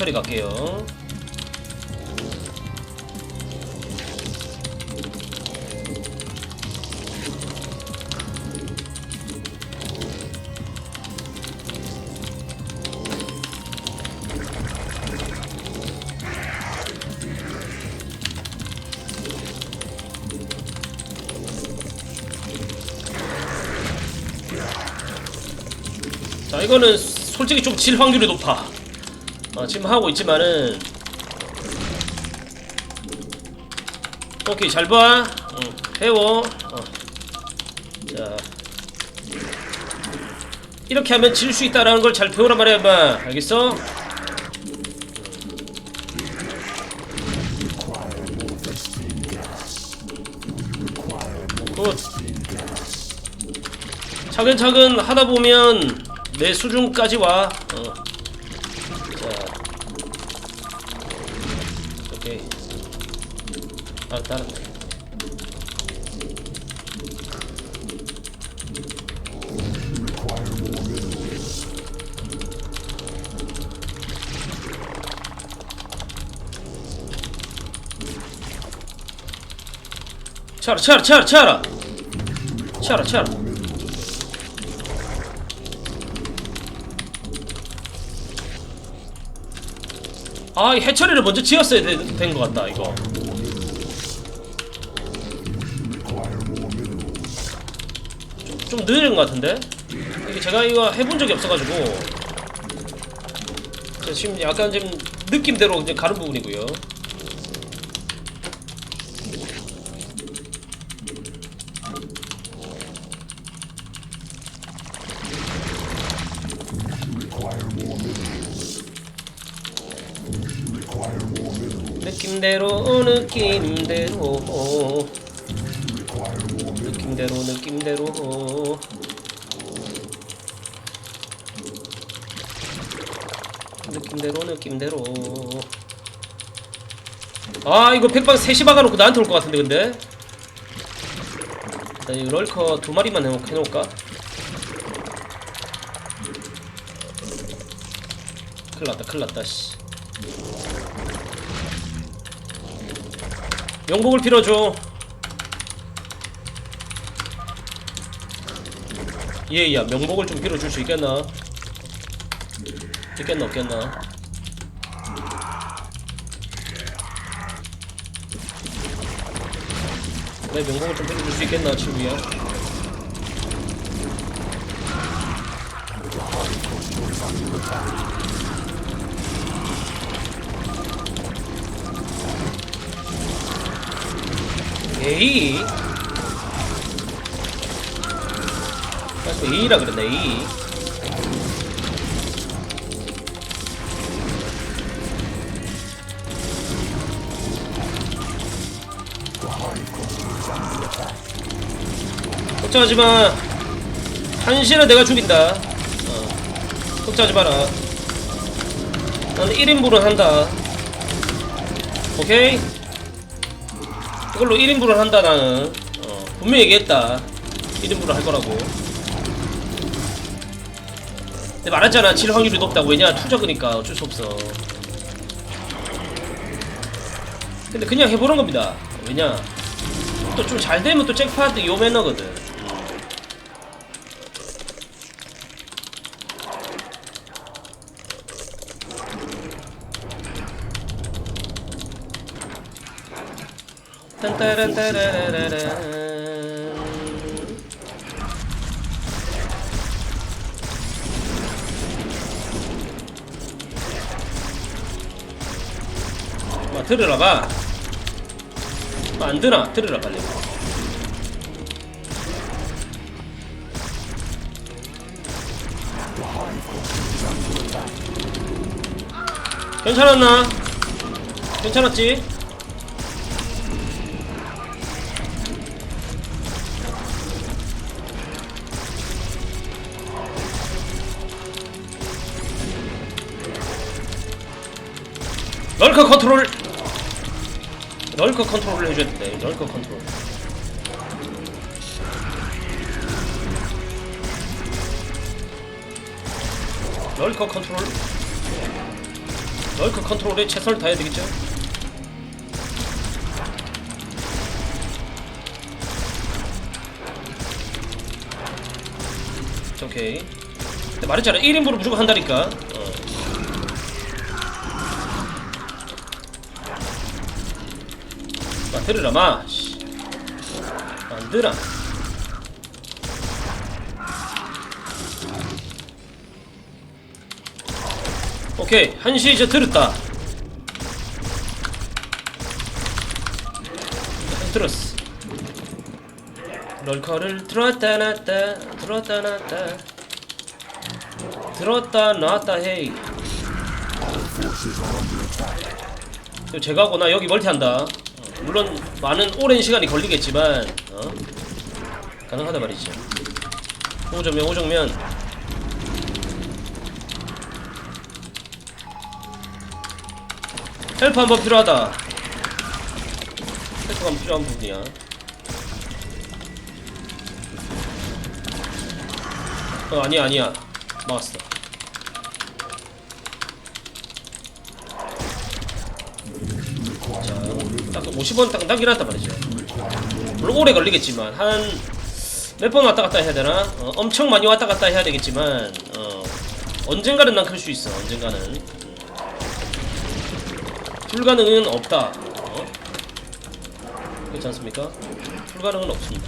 처리 갈게요. 자 이거는 솔직히 좀 질 확률이 높아 어, 지금 하고 있지만은 오케이 잘봐 응, 배워 어. 자 이렇게 하면 질 수 있다라는 걸 잘 배우란 말이야 인마 알겠어? 굿 차근차근 하다 보면 내 수준까지 와. 어. 차라, 차라, 차라, 차라. 차라, 차라. 아, 이 해처리를 먼저 지었어야 된 것 같다, 이거. 좀, 좀 느린 것 같은데? 이게 제가 이거 해본 적이 없어가지고. 저 지금 약간 지금 느낌대로 이제 가는 부분이고요. 느낌대로 느낌대로. 느낌대로 느낌대로. 느낌대로 느낌대로. 아 이거 백방 셋이 박아놓고 나한테 올 것 같은데 근데? 일단 이 럴커 두 마리만 해놓, 해놓을까? 큰일났다 큰일났다 씨 영복을 빌어줘. 예야 명복을 좀 빌어줄 수 있겠나? 있겠나 없겠나? 내 명복을 좀 빌어줄 수 있겠나 친구야 에이 아까 A라 그랬나 A. 걱정하지마. 한시는 내가 죽인다. 어. 걱정하지 마라. 나는 1인분은 한다. 오케이 이걸로 1인분을 한다 나는. 어, 분명히 얘기했다. 1인분을 할 거라고. 근데 말했잖아 질 확률이 높다고. 왜냐? 투적이니까 어쩔 수 없어. 근데 그냥 해보는 겁니다. 왜냐? 또 좀 잘 되면 또 잭팟 요 매너거든 딴따란따라라란 마 들으라 봐. 마, 안 드나? 들으라 빨리. 괜찮았나? 괜찮았지? 널커 컨트롤 널커 컨트롤을 해줘야 돼 널커 컨트롤 널커 컨트롤 럴크 컨트롤에 최선을 다해야 되겠죠? 자, 오케이. 말했잖아. 1인분을 무조건 한다니까. 들어라 마. 씨. 만들어. 오케이 한시 이제 들었다 들었어 럴커를 들었다 놨다 들었다 놨다 들었다 놨다 헤이 그리고 제가 하고 나 여기 멀티한다 어, 물론 많은 오랜 시간이 걸리겠지만 어? 가능하다 말이죠 오정면 오정면 헬프 한 번 필요하다. 헬프가 필요한 부분이야. 어 아니야 아니야 막았어. 50원 딱 당기놨단 말이죠. 물론 오래 걸리겠지만 한 몇 번 왔다 갔다 해야 되나? 어, 엄청 많이 왔다 갔다 해야 되겠지만 어, 언젠가는 난 클 수 있어. 언젠가는. 불가능은 없다. 어? 그렇지 않습니까? 불가능은 없습니다.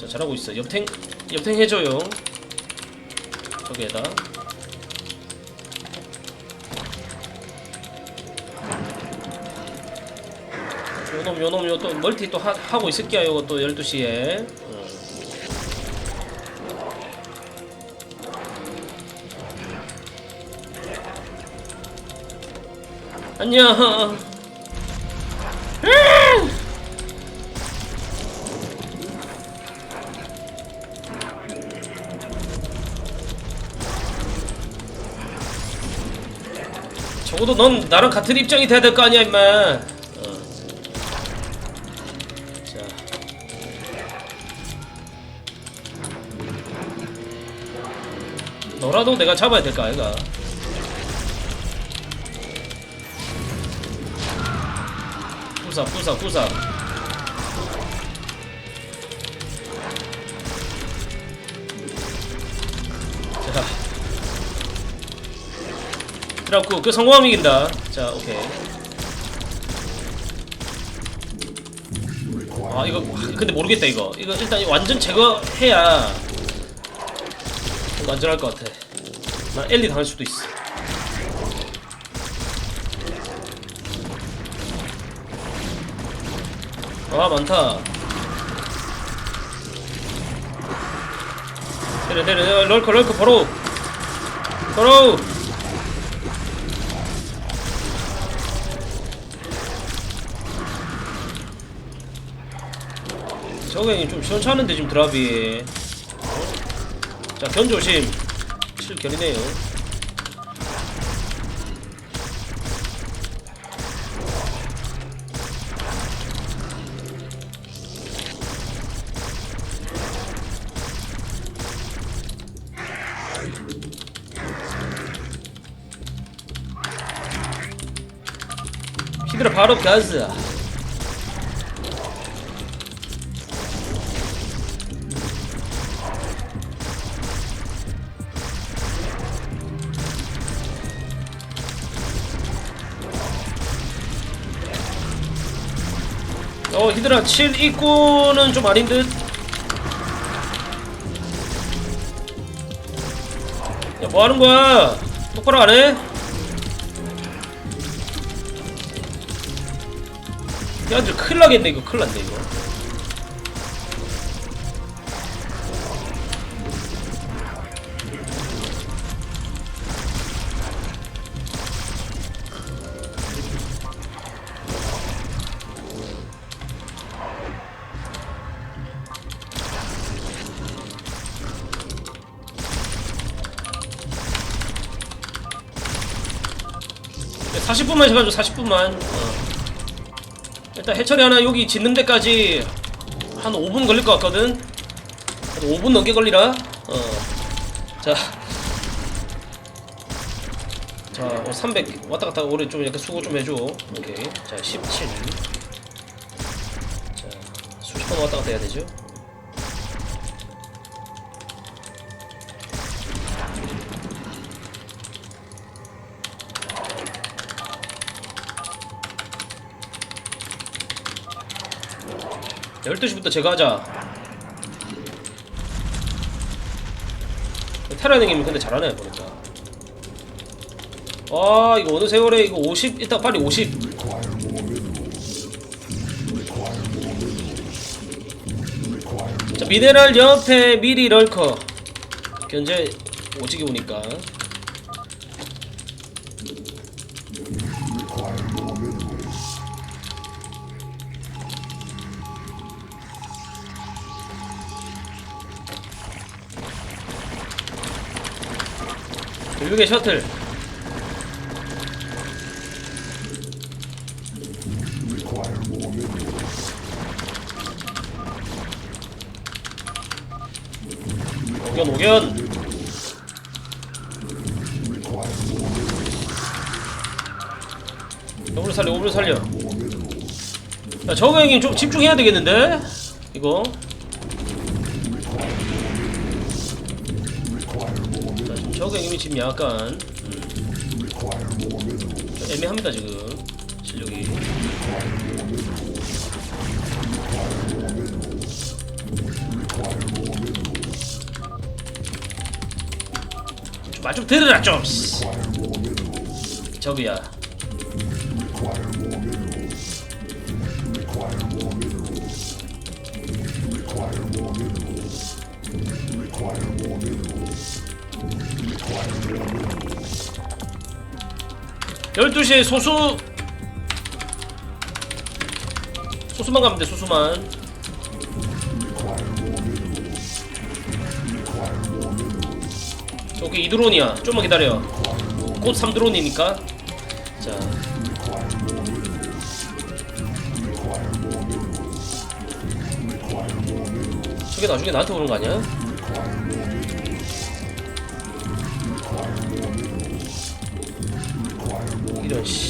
자, 잘하고 있어. 옆탱, 옆탱 해줘요. 저기에다. 요놈, 요놈, 요 또 멀티 또 하, 하고 있을게요. 요거 또 12시에. 안녕. 적어도 넌 나랑 같은 입장이 돼야 될 거 아니야, 임마. 너라도 내가 잡아야 될 거 아이가? 부사 부사 부사. 자. 그래갖고 그 성공하면 이긴다. 자 오케이. 아 이거 근데 모르겠다 이거. 이거 일단 완전 제거해야 완전할 것 같아. 나 엘리 당할 수도 있어. 아 많다. 때려 때려 럴커 럴커 바로. 바로. 저거 좀 시원찮은데 지금 드랍이. 어? 자 견 조심. 실결이네요. 히드라 바로 가즈 히드라 7 입구는 좀 아닌 듯. 야, 뭐 하는 거야? 똑바로 안 해? 야, 이제 큰일 나겠네, 이거. 큰일 났네, 이거. 40분만 시간 줘 40분만 어. 일단 해철이 하나 여기 짓는 데까지 한 5분 걸릴 것 같거든 한 5분 넘게 걸리라. 어. 자. 자, 어, 300 왔다 갔다 오래 좀 이렇게 수고 좀 해줘. 오케이. 자, 17. 자, 수십 번 왔다 갔다 해야 되죠. 열두 시부터 제가 하자. 테라닝이면 근데 잘하네 보니까. 아 이거 어느 세월에 이거 50 일단 빨리 50. 자 미네랄 옆에 미리 럴커 견제 오지게 오니까. 일국의 셔틀. 오견 오견. 오브를 살려 오브를 살려. 야 저거 형님 좀 집중해야 되겠는데? 이거 형님이 지금 약간 음, 애매합니다 지금. 실력이. 말좀 들으라 좀 저기야. require more minerals. 12시에 소수. 소수만 가면 돼 소수만. 오케이 이드론이야. 좀만 기다려. 곧 3드론이니까. 자. 저게 나중에 나한테 오는 거 아니야? 이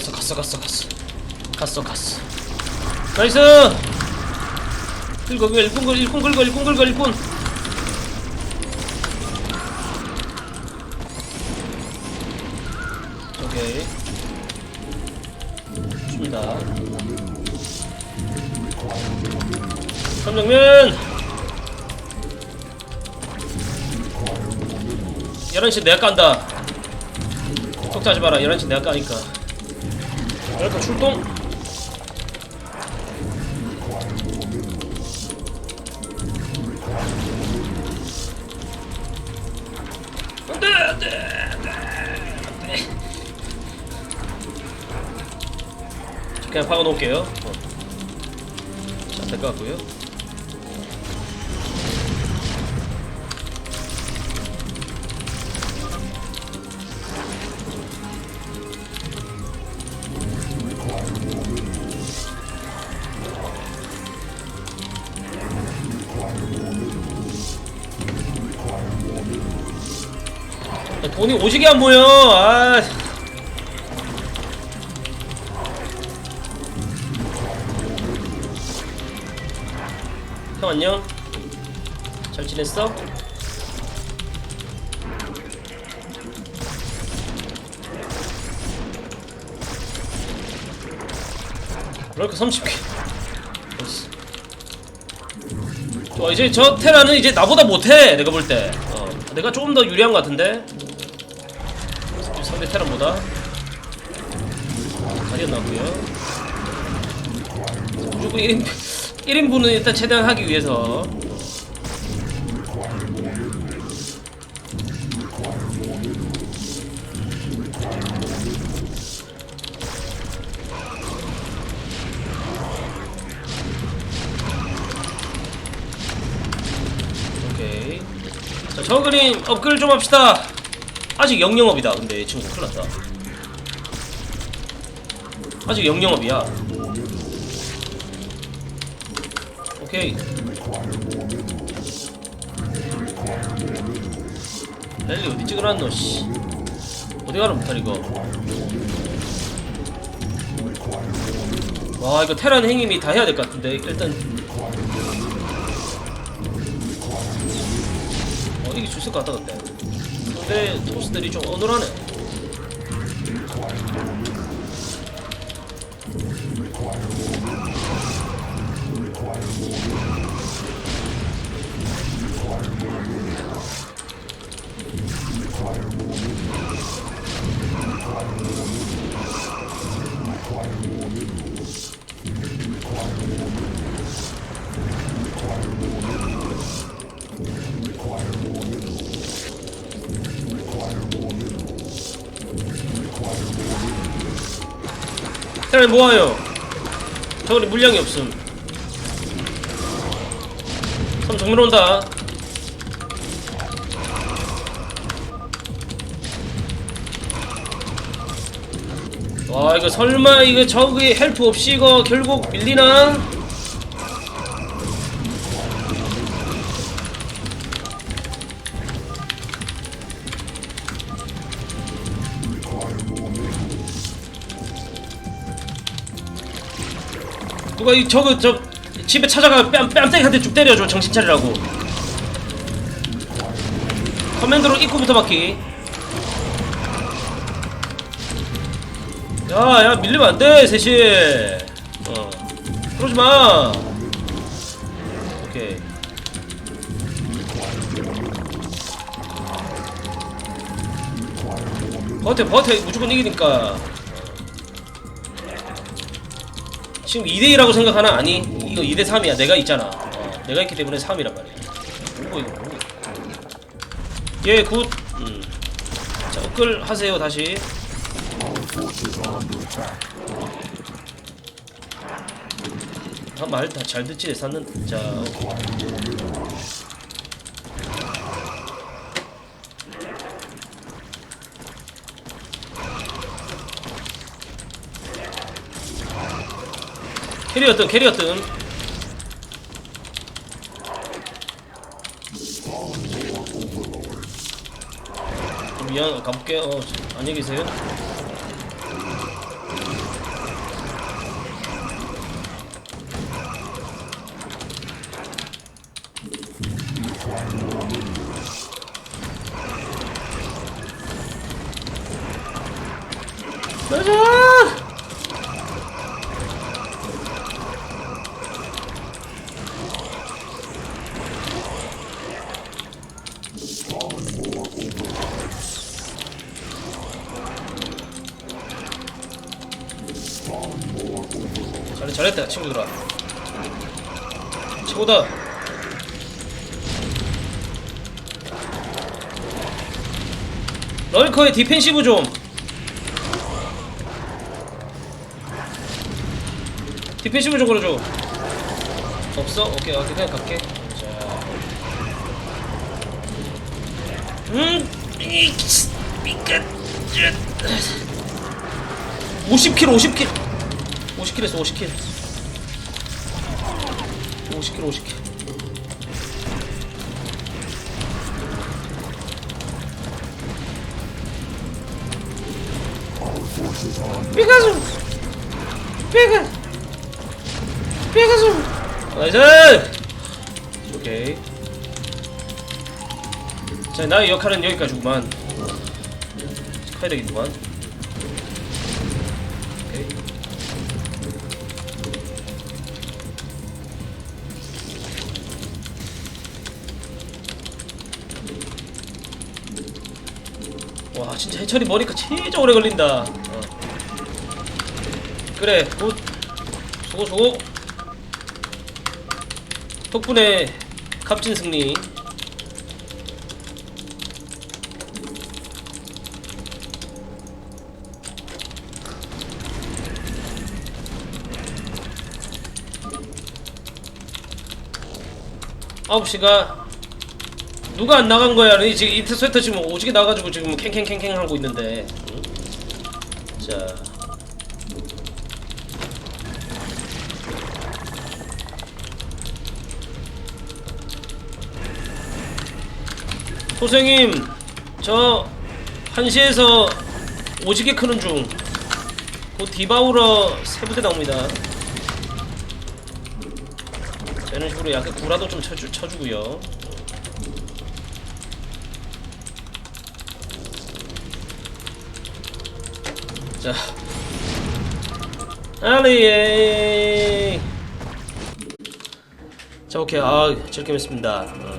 갔어 갔어 갔어 갔어. 갔어 갔어. 나이스! 긁어 일꾼 긁어 일꾼 긁어 일꾼 긁어 일꾼. 오케이. 좋습니다. 삼정면! 11시 내가 깐다. 걱정하지 마라. 11시 내가 까니까 이렇게 출동. 그냥 박아 놓을게요. 어. 자 될 것 같고요 야, 돈이 오지게 안 보여. 아. 형 안녕. 잘 지냈어? 럴크 30개. 됐어. 어, 이제 저 테라는 이제 나보다 못해 내가 볼 때. 어, 내가 조금 더 유리한 것 같은데. 상대 테라보다. 가디언 나고요. 무조건 1인 1인분은 일단 최대한 하기 위해서. 오케이. 자, 저그림 업글 좀 합시다. 아직 영영업이다. 근데 이 친구 큰일 났다. 아직 영영업이야. 오케이. 랠리 어디 찍으놨노, 씨. 어디 가는 못할 이거. 와, 이거 테란 행님이 다 해야 될 것 같은데. 일단. 어, 이게 것 같다, 근데. 근데 토스들이 좀 어눌하네. 테란 뭐하요? 저거리 물량이 없음. 섬 정면 온다. 와 이거 설마 이거 저기 헬프 없이 이거 결국 밀리나? 누가 이 저거 저 집에 찾아가 뺨 뺨때기한테 쭉 때려줘 정신 차리라고. 커맨드로 입구부터 막기. 야, 야, 밀리면 안 돼, 셋이. 어. 그러지 마. 오케이. 버텨, 버텨. 무조건 이기니까. 지금 2대2라고 생각하나? 아니, 이거 2대3이야. 내가 있잖아. 어, 내가 있기 때문에 3이란 말이야. 뭐고, 이거, 뭐고. 예, 굿. 음. 자, 업글 하세요, 다시. 아, 말 다 잘 듣지 샀는 자 캐리어든 캐리어든 미안 가볼게 어 안녕히 계세요. 잘 럴커의 디펜시브 좀 디펜시브 좀 걸어줘 없어? 오케이 오케이 그냥 갈게 자 음, 이, 미끄, 50킬, 50킬. 50킬 했어, 50킬. 50킬, 50킬. 피카츄! 피카! 피카츄! 나이스! 오케이. 자, 나의 역할은 여기까지구만. 해야 되겠구만. 와 진짜 해철이 머리가 진짜 오래 걸린다 그래 굿 수고 수고 덕분에 값진 승리 아홉 시가 누가 안 나간 거야? 아니, 지금 이트 스웨터 지금 오지게 나가지고 지금 캥캥캥캥 하고 있는데. 응? 자. 소생님, 저 한시에서 오지게 크는 중. 곧 디바우러 세 부대 나옵니다. 자, 이런 식으로 약간 구라도 좀 쳐주, 쳐주고요. 자, 알리에. 자, 오케이. 아, 즐겁게 했습니다. 어.